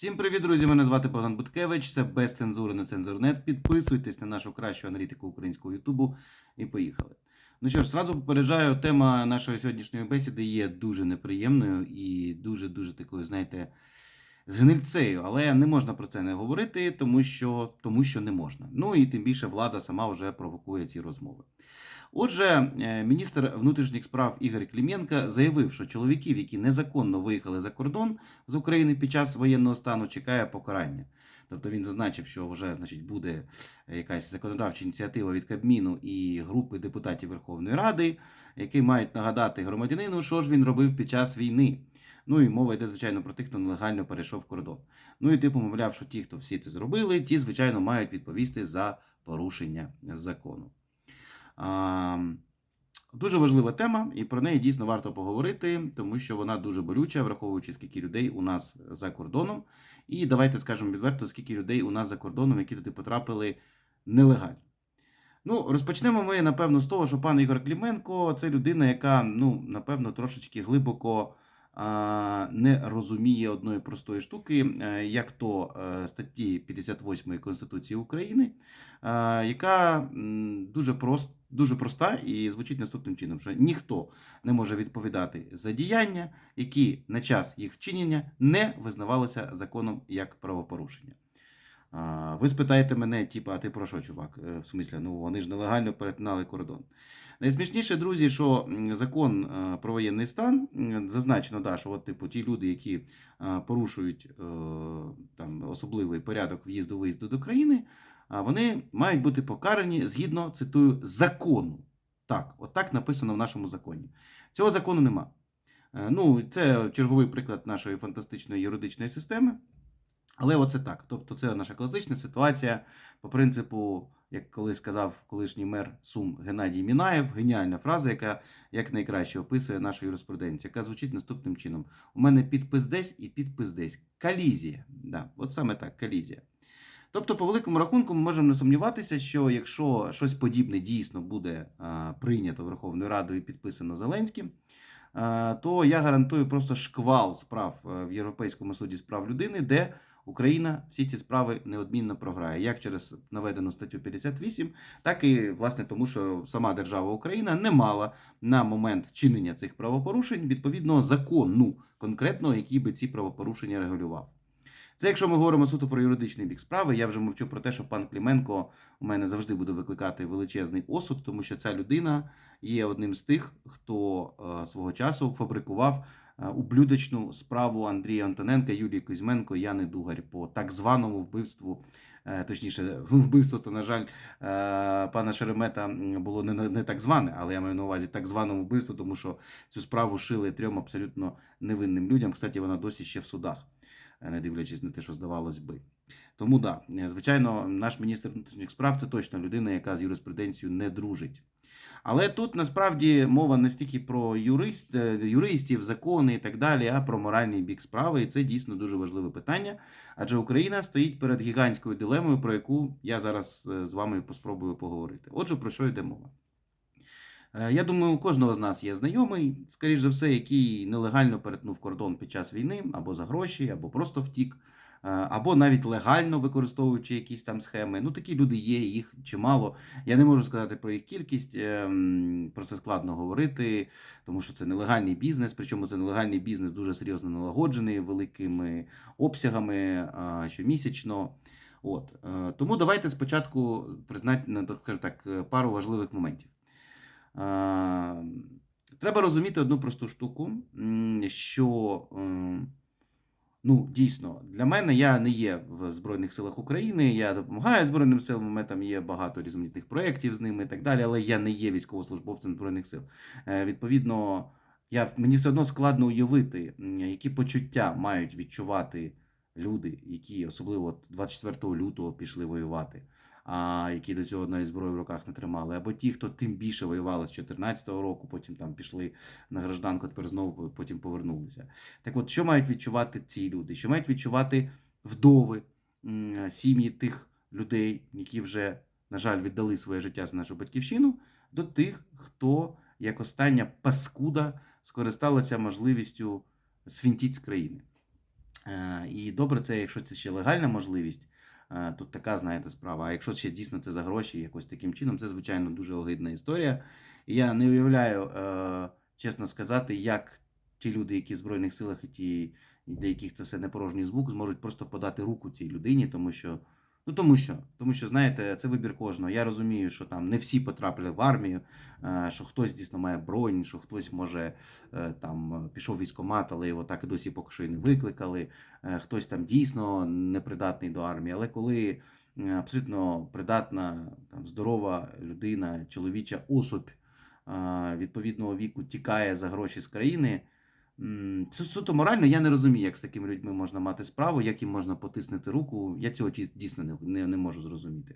Всім привіт, друзі! Мене звати Богдан Буткевич. Це без цензури на цензурнет. Підписуйтесь на нашу кращу аналітику українського Ютубу і поїхали. Ну що ж, зразу попереджаю, тема нашої сьогоднішньої бесіди є дуже неприємною і дуже-дуже такою, знаєте, з гнильцею. Але не можна про це не говорити, тому що, тому що не можна. Ну і тим більше влада сама вже провокує ці розмови. Отже, е, міністр внутрішніх справ Ігор Кліменко заявив, що чоловіків, які незаконно виїхали за кордон з України під час воєнного стану, чекає покарання. Тобто він зазначив, що вже значить буде якась законодавча ініціатива від Кабміну і групи депутатів Верховної Ради, які мають нагадати громадянину, що ж він робив під час війни. Ну і мова йде, звичайно, про тих, хто нелегально перейшов кордон. Ну і типу, мовляв, що ті, хто всі це зробили, ті, звичайно, мають відповісти за порушення закону. Дуже важлива тема, і про неї дійсно варто поговорити, тому що вона дуже болюча, враховуючи скільки людей у нас за кордоном. І давайте скажемо відверто, скільки людей у нас за кордоном, які туди потрапили нелегально. Ну, розпочнемо ми, напевно, з того, що пан Ігор Кліменко це людина, яка, ну, напевно, трошечки глибоко не розуміє одної простої штуки, е, як то е, статті 58 Конституції України, е, яка дуже прост, дуже проста і звучить наступним чином, що ніхто не може відповідати за діяння, які на час їх вчинення не визнавалися законом як правопорушення. Ви спитаєте мене, типа, а ти про що, чувак? В смислі, ну вони ж нелегально перетинали кордон. Найсмішніше, друзі, що закон е, про воєнний стан зазначено, да, що от, типу, ті люди, які е, порушують е, там, особливий порядок в'їзду-виїзду до країни, вони мають бути покарані згідно цитую закону. Так, от так написано в нашому законі. Цього закону нема. Ну, це черговий приклад нашої фантастичної юридичної системи. Але оце так. Тобто, це наша класична ситуація по принципу, як колись сказав колишній мер Сум Геннадій Мінаєв, геніальна фраза, яка як найкраще описує нашу юриспруденцію, яка звучить наступним чином: у мене підпис десь і підпис десь. Калізія. Да, от саме так, калізія. Тобто, по великому рахунку, ми можемо не сумніватися, що якщо щось подібне дійсно буде прийнято Верховною Радою і підписано Зеленським, то я гарантую просто шквал справ е, в Європейському суді з прав людини, де Україна всі ці справи неодмінно програє, як через наведену статтю 58, так і власне тому, що сама держава Україна не мала на момент вчинення цих правопорушень відповідного закону, конкретного, який би ці правопорушення регулював. Це якщо ми говоримо суто про юридичний бік справи, я вже мовчу про те, що пан Кліменко у мене завжди буде викликати величезний осуд, тому що ця людина є одним з тих, хто е, свого часу фабрикував ублюдочну справу Андрія Антоненка, Юлії Кузьменко, Яни Дугарь по так званому вбивству. е, Точніше, вбивство, то, на жаль, е, пана Шеремета було не, не так зване, але я маю на увазі так званому вбивству, тому що цю справу шили трьом абсолютно невинним людям. Кстати, вона досі ще в судах, е, не дивлячись на те, що здавалось би. Тому да, е, звичайно, наш міністр внутрішніх справ це точно людина, яка з юриспруденцією не дружить. Але тут насправді мова не стільки про юрист, е, юристів, закони і так далі, а про моральний бік справи. І це дійсно дуже важливе питання. Адже Україна стоїть перед гігантською дилемою, про яку я зараз е, з вами поспробую поговорити. Отже, про що йде мова? Е, Я думаю, у кожного з нас є знайомий, скоріш за все, який нелегально перетнув кордон під час війни, або за гроші, або просто втік, або навіть легально використовуючи якісь там схеми. Ну, такі люди є, їх чимало. Я не можу сказати про їх кількість, ем, про це складно говорити, тому що це нелегальний бізнес, причому це нелегальний бізнес дуже серйозно налагоджений, великими обсягами е, щомісячно. От. е, Тому давайте спочатку признати, ну, так е, пару важливих моментів. Е, Треба розуміти одну просту штуку, що е, ну, дійсно для мене я не є в Збройних силах України, я допомагаю Збройним силам, у мене там є багато різноманітних проєктів з ними і так далі, але я не є військовослужбовцем Збройних сил. Е, Відповідно, я, мені все одно складно уявити, які почуття мають відчувати люди, які особливо 24 лютого пішли воювати а, які до цього навіть зброю в руках не тримали, або ті, хто тим більше воювали з 14-го року, потім там пішли на гражданку, тепер знову потім повернулися. Так от, що мають відчувати ці люди? Що мають відчувати вдови, сім'ї тих людей, які вже, на жаль, віддали своє життя за нашу батьківщину, до тих, хто як остання паскуда скористалася можливістю свінтіть з країни. Е, І добре, це якщо це ще легальна можливість, тут така, знаєте, справа. А якщо ще дійсно це за гроші, якось таким чином, це звичайно дуже огидна історія. Я не уявляю, е, чесно сказати, як ті люди, які в Збройних силах і ті, для яких це все не порожній звук, зможуть просто подати руку цій людині, тому що. Ну тому що, тому що, знаєте, це вибір кожного. Я розумію, що там не всі потрапили в армію, е, що хтось дійсно має бронь, що хтось може е, там пішов в військкомат, але його так і досі поки що і не викликали. Е, Хтось там дійсно непридатний до армії. Але коли абсолютно придатна, там здорова людина, чоловіча особь відповідного віку тікає за гроші з країни. Суто морально, я не розумію, як з такими людьми можна мати справу, як їм можна потиснути руку. Я цього дійсно не, не, не можу зрозуміти.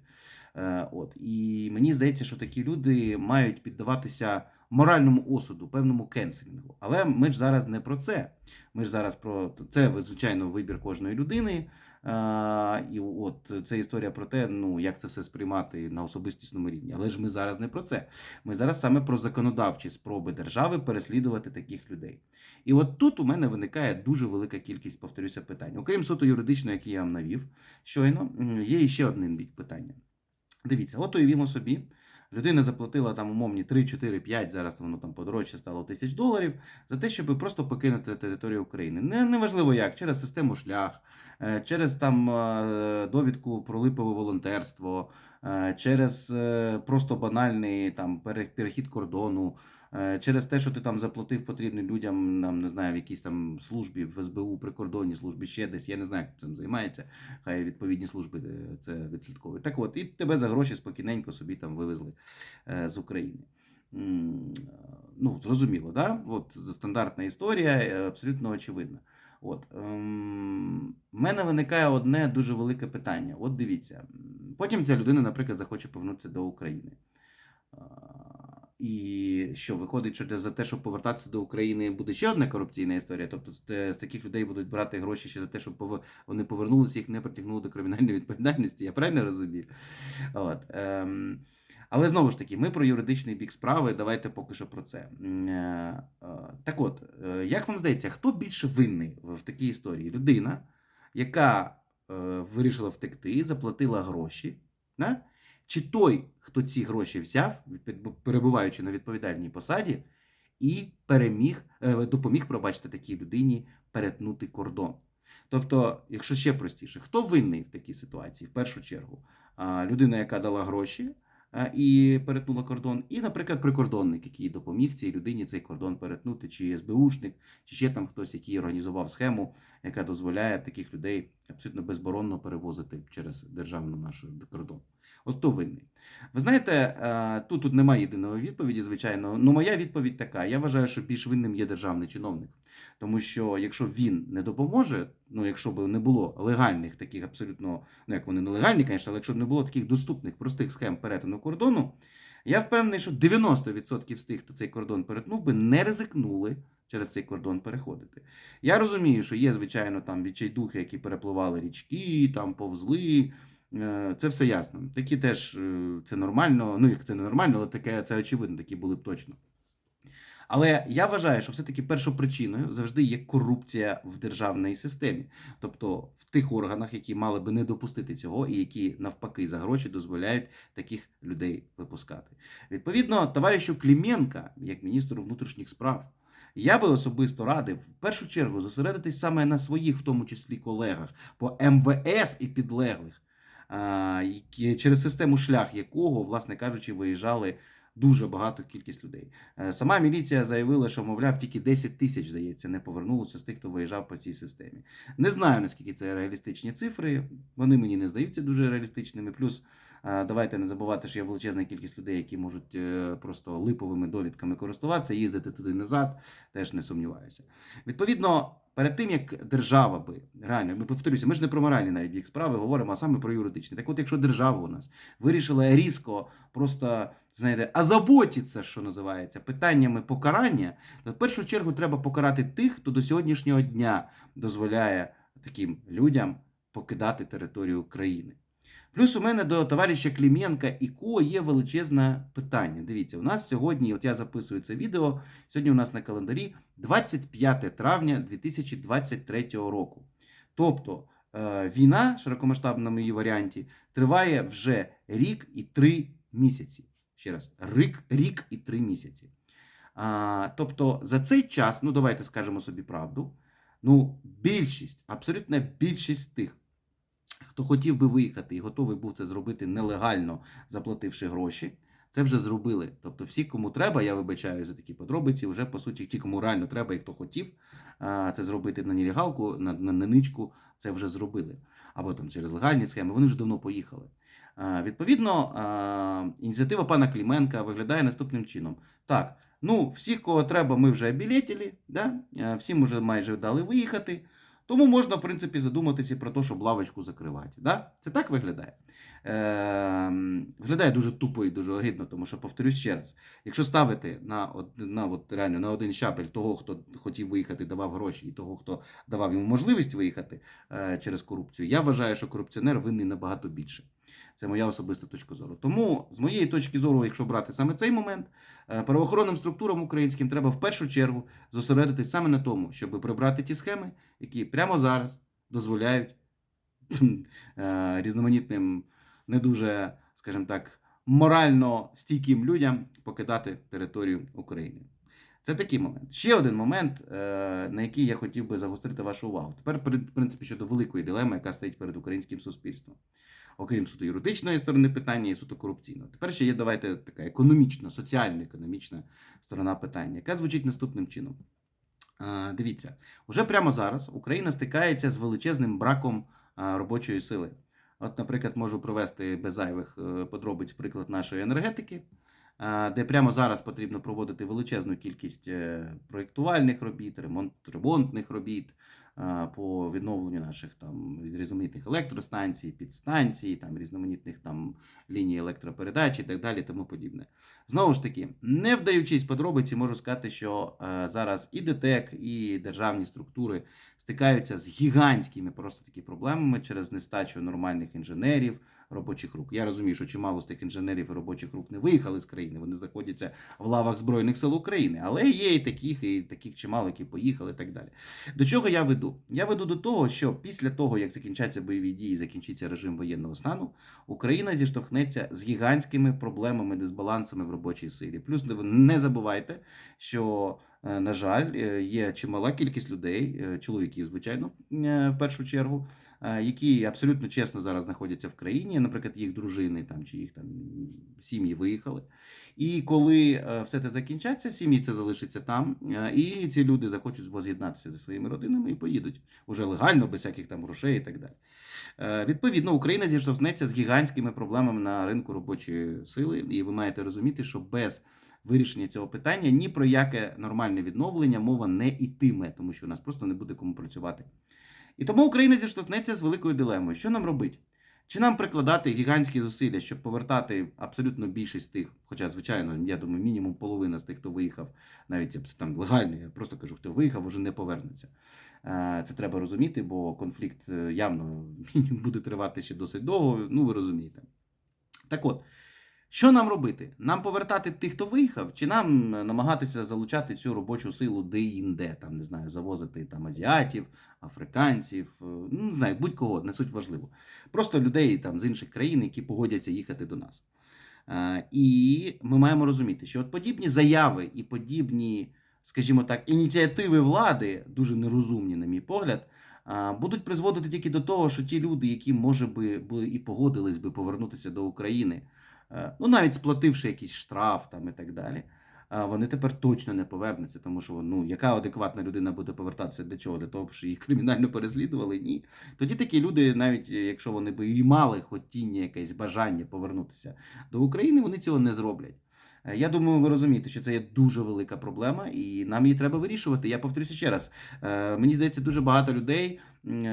Е, от. І мені здається, що такі люди мають піддаватися моральному осуду, певному кенселінгу. Але ми ж зараз не про це. Ми ж зараз про це, звичайно, вибір кожної людини. А, і от це історія про те, ну як це все сприймати на особистісному рівні. Але ж ми зараз не про це. Ми зараз саме про законодавчі спроби держави переслідувати таких людей. І от тут у мене виникає дуже велика кількість, повторюся, питань. Окрім суто юридичного, який я вам навів щойно, є ще один бік питання. Дивіться, от уявімо собі, людина заплатила там умовні 3, 4, 5, зараз воно там подорожче стало тисяч доларів, за те, щоб просто покинути територію України. Не, неважливо як, через систему шлях, е, через там е, довідку про липове волонтерство, е, через просто банальний там перехід кордону, через те, що ти там заплатив потрібним людям, нам не знаю, в якійсь там службі, в СБУ, прикордонній службі, ще десь, я не знаю, хто цим займається хай відповідні служби е, це відслідковують. Так от, і тебе за гроші спокійненько собі там вивезли е, з України. Ну, зрозуміло, да? От стандартна історія, е, абсолютно очевидна. От, ем, в мене виникає одне дуже велике питання. От дивіться, потім ця людина, наприклад, захоче повернутися до України. І що виходить, що за те, щоб повертатися до України, буде ще одна корупційна історія. Тобто з таких людей будуть брати гроші ще за те, щоб вони повернулися, їх не притягнули до кримінальної відповідальності. Я правильно розумію? От, ем, але знову ж таки, ми про юридичний бік справи. Давайте поки що про це. Е, е, Так от, е, як вам здається, хто більше винний в такій історії? Людина, яка е, вирішила втекти, заплатила гроші, да? Чи той, хто ці гроші взяв, перебуваючи на відповідальній посаді, і переміг, е, допоміг, пробачте, такій людині перетнути кордон. Тобто, якщо ще простіше, хто винний в такій ситуації, в першу чергу? Людина, яка дала гроші і перетнула кордон, і, наприклад, прикордонник, який допоміг цій людині цей кордон перетнути, чи СБУшник, чи ще там хтось, який організував схему, яка дозволяє таких людей абсолютно безборонно перевозити через державну нашу кордон. От хто винний? Ви знаєте, е, тут, тут немає єдиної відповіді, звичайно. Ну, моя відповідь така: я вважаю, що більш винним є державний чиновник. Тому що якщо він не допоможе, ну якщо б не було легальних таких абсолютно, ну як вони нелегальні, звісно, але якщо б не було таких доступних простих схем перетину кордону, я впевнений, що 90% з тих, хто цей кордон перетнув би, не ризикнули через цей кордон переходити. Я розумію, що є, звичайно, там відчайдухи, які перепливали річки, там повзли. Е, Це все ясно. Такі теж е, це нормально. Ну, як це не нормально, але таке це очевидно, такі були б точно. Але я вважаю, що все-таки першопричиною завжди є корупція в державній системі, тобто в тих органах, які мали би не допустити цього, і які навпаки за гроші дозволяють таких людей випускати. Відповідно, товаришу Кліменка, як міністру внутрішніх справ, я би особисто радив в першу чергу зосередитись саме на своїх, в тому числі колегах по МВС і підлеглих, через систему шлях якого, власне кажучи, виїжджали дуже багато кількість людей. Е, Сама міліція заявила, що, мовляв, тільки 10 тисяч, здається, не повернулося з тих, хто виїжджав по цій системі. Не знаю, наскільки це реалістичні цифри. Вони мені не здаються дуже реалістичними. Плюс давайте не забувати, що є величезна кількість людей, які можуть е, просто липовими довідками користуватися, їздити туди назад, теж не сумніваюся. Відповідно. Перед тим як держава би реально, ми повторюся, ми ж не про моральні навіть бік справи говоримо, а саме про юридичні. Так от, якщо держава у нас вирішила різко просто знаєте, озаботиться, що називається, питаннями покарання, то в першу чергу треба покарати тих, хто до сьогоднішнього дня дозволяє таким людям покидати територію України. Плюс у мене до товариша Кліменка і Ко є величезне питання. Дивіться, у нас сьогодні, от я записую це відео, сьогодні у нас на календарі 25 травня 2023 року. Тобто е, війна, широкомасштабному її варіанті, триває вже рік і три місяці. Ще раз, рік, рік і три місяці. А, тобто за цей час, ну давайте скажемо собі правду. Ну, більшість, абсолютна більшість тих, хто хотів би виїхати і готовий був це зробити нелегально, заплативши гроші, це вже зробили. Тобто, всі, кому треба, я вибачаю за такі подробиці, вже по суті, ті, кому реально треба і хто хотів це зробити на нелегалку, на, на, на ничку, це вже зробили. Або там через легальні схеми, вони вже давно поїхали. Відповідно, ініціатива пана Кліменка виглядає наступним чином. Так, ну, всіх, кого треба, ми вже обілетіли, да? всім вже майже дали виїхати. Тому можна, в принципі, задуматися про те, щоб лавочку закривати. Да? Це так виглядає. Е, виглядає дуже тупо і дуже огидно, тому що, повторюсь ще раз, якщо ставити на, на, от, реально, на один щабель того, хто хотів виїхати, давав гроші, і того, хто давав йому можливість виїхати е, через корупцію, я вважаю, що корупціонер винний набагато більше. Це моя особиста точка зору. Тому, з моєї точки зору, якщо брати саме цей момент, е, правоохоронним структурам українським треба в першу чергу зосередитись саме на тому, щоб прибрати ті схеми, які прямо зараз дозволяють е, різноманітним, не дуже, скажімо так, морально стійким людям покидати територію України. Це такий момент. Ще один момент, е, на який я хотів би загострити вашу увагу. Тепер, в принципі, щодо великої дилеми, яка стоїть перед українським суспільством. Окрім суто юридичної сторони питання і суто корупційного. Тепер ще є давайте така економічна, соціально-економічна сторона питання, яка звучить наступним чином. Дивіться, уже прямо зараз Україна стикається з величезним браком робочої сили. От, наприклад, можу провести без зайвих е, подробиць приклад нашої енергетики, де прямо зараз потрібно проводити величезну кількість е, проєктувальних робіт, ремонт, ремонтних робіт по відновленню наших там різноманітних електростанцій, підстанцій, там різноманітних там ліній електропередач і так далі, тому подібне. Знову ж таки, не вдаючись подробиці, можу сказати, що е, зараз і ДТЕК, і державні структури стикаються з гігантськими просто такі проблемами через нестачу нормальних інженерів, робочих рук. Я розумію, що чимало з тих інженерів і робочих рук не виїхали з країни, вони знаходяться в лавах Збройних сил України, але є і таких, і таких чимало, які поїхали, і так далі. До чого я веду? Я веду до того, що після того, як закінчаться бойові дії, закінчиться режим воєнного стану, Україна зіштовхнеться з гігантськими проблемами, дисбалансами в робочій силі. Плюс не забувайте, що, на жаль, е, є чимала кількість людей, е, чоловіків, звичайно, е, в першу чергу, е, які абсолютно чесно зараз знаходяться в країні, наприклад, їх дружини там чи їх там сім'ї виїхали. І коли е, все це закінчаться, сім'ї це залишиться там, е, і ці люди захочуть воз'єднатися зі своїми родинами і поїдуть уже легально, без всяких там грошей і так далі. Е, Відповідно, Україна зіштовхнеться з гігантськими проблемами на ринку робочої сили, і ви маєте розуміти, що без вирішення цього питання ні про яке нормальне відновлення мова не ітиме, тому що у нас просто не буде кому працювати. І тому Україна зіштовхнеться з великою дилемою. Що нам робити? Чи нам прикладати гігантські зусилля, щоб повертати абсолютно більшість тих, хоча, звичайно, я думаю, мінімум половина з тих, хто виїхав, навіть там легально, я просто кажу, хто виїхав, уже не повернеться. Е, Це треба розуміти, бо конфлікт е, явно буде тривати ще досить довго, ну ви розумієте. Так от, що нам робити? Нам повертати тих, хто виїхав, чи нам е, намагатися залучати цю робочу силу де-інде, там, не знаю, завозити там азіатів, африканців, е, ну не знаю, будь-кого, не суть важливо. Просто людей там з інших країн, які погодяться їхати до нас. Е, І ми маємо розуміти, що от подібні заяви і подібні, скажімо так, ініціативи влади, дуже нерозумні, на мій погляд, будуть призводити тільки до того, що ті люди, які, може би, були і погодились би повернутися до України, ну навіть сплативши якийсь штраф там і так далі, вони тепер точно не повернуться, тому що ну, яка адекватна людина буде повертатися для чого? Для того, щоб їх кримінально переслідували? Ні. Тоді такі люди, навіть якщо вони би і мали хотіння, якесь бажання повернутися до України, вони цього не зроблять. Е, Я думаю, ви розумієте, що це є дуже велика проблема, і нам її треба вирішувати. Я повторюся ще раз. Е, Мені здається, дуже багато людей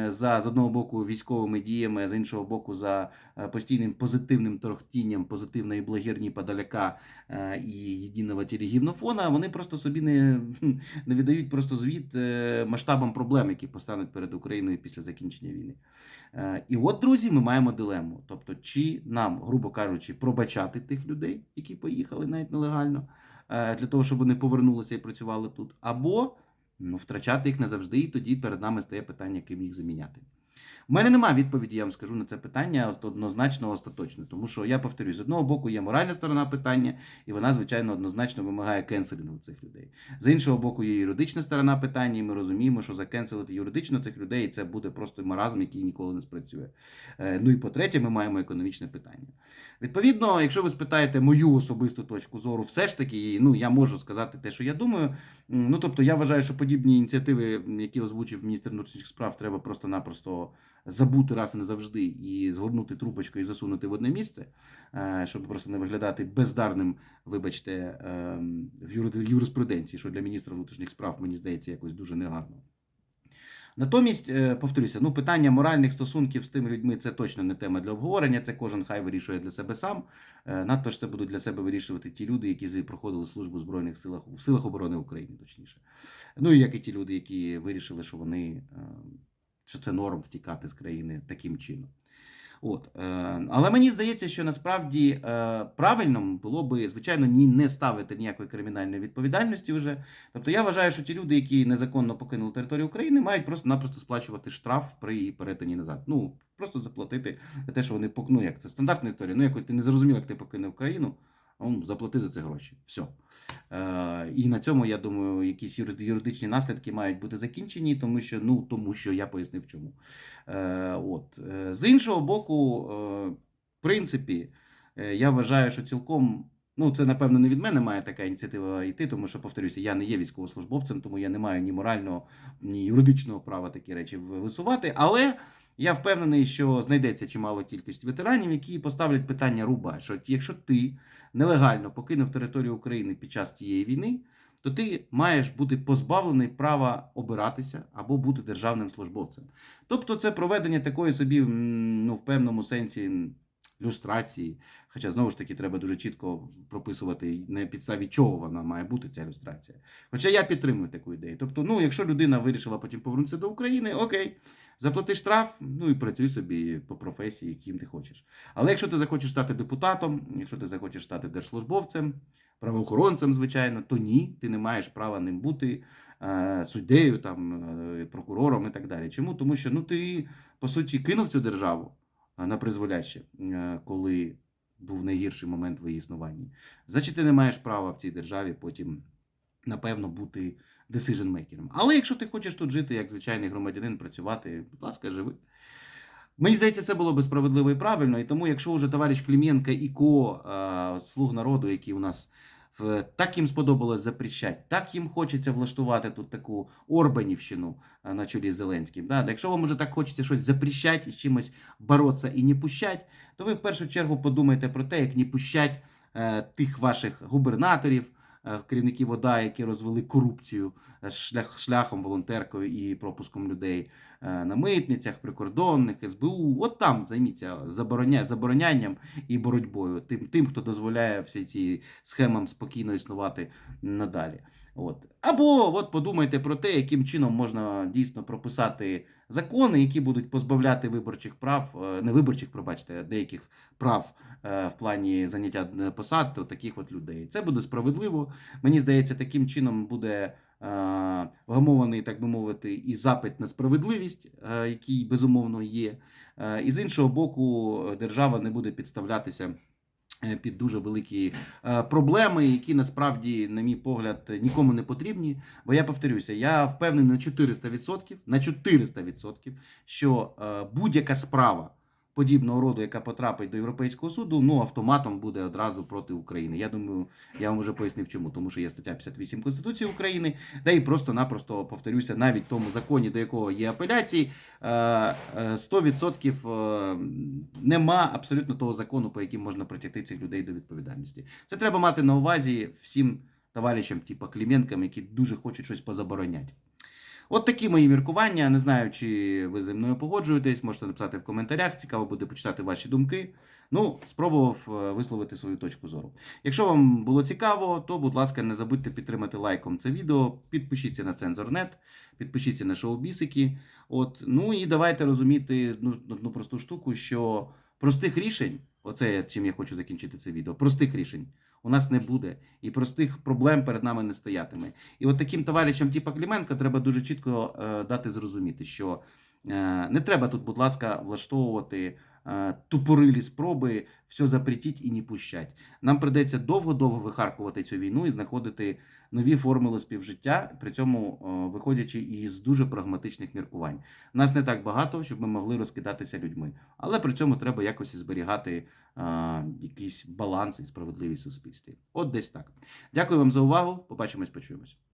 за з одного боку військовими діями, з іншого боку, за е, постійним позитивним торохтінням позитивної благірні подаляка е, і єдиного телегівнофона, вони просто собі не, не віддають просто звіт е, масштабам проблем, які постануть перед Україною після закінчення війни. Е, І от, друзі, ми маємо дилему. Тобто, чи нам, грубо кажучи, пробачати тих людей, які поїхали навіть нелегально, е, для того, щоб вони повернулися і працювали тут, або ну, втрачати їх не завжди, і тоді перед нами стає питання, ким їх заміняти. У мене немає відповіді, я вам скажу на це питання однозначно остаточно, тому що я повторюю, з одного боку є моральна сторона питання, і вона, звичайно, однозначно вимагає кенселінгу цих людей. З іншого боку, є юридична сторона питання, і ми розуміємо, що закенселити юридично цих людей це буде просто маразм, який ніколи не спрацює. Е, Ну і по-третє, ми маємо економічне питання. Відповідно, якщо ви спитаєте мою особисту точку зору, все ж таки, ну я можу сказати те, що я думаю. Ну тобто, я вважаю, що подібні ініціативи, які озвучив міністр внутрішніх справ, треба просто-напросто забути раз і назавжди і згорнути трубочку і засунути в одне місце, е, щоб просто не виглядати бездарним, вибачте, ем, в юриспруденції, що для міністра внутрішніх справ мені здається якось дуже негарно. Натомість, е, повторюся, ну питання моральних стосунків з тими людьми це точно не тема для обговорення. Це кожен хай вирішує для себе сам. Е, Надто ж це будуть для себе вирішувати ті люди, які проходили службу в збройних силах в силах оборони України, точніше. Ну і як і ті люди, які вирішили, що вони що це норм втікати з країни таким чином. От, е, але мені здається, що насправді е, правильно було би, звичайно, не ставити ніякої кримінальної відповідальності вже. Тобто я вважаю, що ті люди, які незаконно покинули територію України, мають просто-напросто сплачувати штраф при її перетині назад. Ну, просто заплатити за те, що вони ну, як це стандартна історія. Ну, якось ти не зрозумів, як ти покинув країну. Ну, заплати за це гроші. Все. Е, і на цьому, я думаю, якісь юридичні наслідки мають бути закінчені, тому що, ну, тому що я пояснив чому. Е, от. Е, З іншого боку, е, в принципі, е, я вважаю, що цілком. Ну, це, напевно, не від мене має така ініціатива йти, тому що, повторюся, я не є військовослужбовцем, тому я не маю ні морального, ні юридичного права такі речі висувати. Але я впевнений, що знайдеться чимало кількість ветеранів, які поставлять питання руба, що якщо ти нелегально покинув територію України під час цієї війни, то ти маєш бути позбавлений права обиратися або бути державним службовцем. Тобто, це проведення такої собі, ну, в певному сенсі. Люстрації, хоча знову ж таки треба дуже чітко прописувати на підставі чого вона має бути ця люстрація. Хоча я підтримую таку ідею. Тобто, ну, якщо людина вирішила потім повернутися до України, окей, заплати штраф, ну і працюй собі по професії, яким ти хочеш. Але якщо ти захочеш стати депутатом, якщо ти захочеш стати держслужбовцем, правоохоронцем, звичайно, то ні, ти не маєш права ним бути е, суддею, там, е, прокурором і так далі. Чому? Тому що ну, ти, по суті, кинув цю державу е, на призволяще, коли був найгірший момент в її існуванні. Значить, ти не маєш права в цій державі потім, напевно, бути decision-мейкером. Але якщо ти хочеш тут жити як звичайний громадянин, працювати, будь ласка, живи. Мені здається, це було би справедливо і правильно. І тому, якщо вже товариш Клім'єнка і Ко, е, слуг народу, які у нас в- так їм сподобалось запрещать, так їм хочеться влаштувати тут таку Орбанівщину е, на чолі з Зеленським. Да? Якщо вам уже так хочеться щось запрещать і з чимось боротися і не пущать, то ви в першу чергу подумайте про те, як не пущать е, тих ваших губернаторів, керівників ОДА, які розвели корупцію е, шлях, шляхом, волонтеркою і пропуском людей е, на митницях, прикордонних, СБУ. От там займіться забороня, заборонянням і боротьбою тим, тим, хто дозволяє всі ці схемам спокійно існувати надалі. От. Або от подумайте про те, яким чином можна дійсно прописати закони, які будуть позбавляти виборчих прав, е, не виборчих, пробачте, а деяких прав е, в плані заняття е, посад то таких от людей. Це буде справедливо. Мені здається, таким чином буде вгамований, так би мовити, і запит на справедливість, який безумовно є. І з іншого боку, держава не буде підставлятися. Е, Під дуже великі е, проблеми, які насправді, на мій погляд, нікому не потрібні. Бо я повторюся, я впевнений на 400%, на 400%, що е, будь-яка справа подібного роду, яка потрапить до Європейського суду, ну автоматом буде одразу проти України. Я думаю, я вам вже пояснив, чому. Тому що є стаття 58 Конституції України, де і просто-напросто повторюся, навіть в тому законі, до якого є апеляції, е, е, 100% е, нема абсолютно того закону, по яким можна притягти цих людей до відповідальності. Це треба мати на увазі всім товаришам, типу Кліменкам, які дуже хочуть щось позабороняти. От такі мої міркування. Не знаю, чи ви зі мною погоджуєтесь, можете написати в коментарях. Цікаво буде почитати ваші думки. Ну, спробував е, висловити свою точку зору. Якщо вам було цікаво, то, будь ласка, не забудьте підтримати лайком це відео, підпишіться на Цензорнет, підпишіться на шоу Бісики. От, ну і давайте розуміти ну, одну просту штуку, що простих рішень Оце чим я хочу закінчити це відео. Простих рішень у нас не буде, і простих проблем перед нами не стоятиме. І от таким товаришам, типа Кліменка треба дуже чітко е, дати зрозуміти, що е, не треба тут, будь ласка, влаштовувати тупорилі спроби все запретіть і не пущать. Нам придеться довго-довго вихаркувати цю війну і знаходити нові формули співжиття, при цьому виходячи із дуже прагматичних міркувань. Нас не так багато, щоб ми могли розкидатися людьми, але при цьому треба якось зберігати якийсь баланс і справедливість в суспільстві. От десь так. Дякую вам за увагу. Побачимось, почуємось.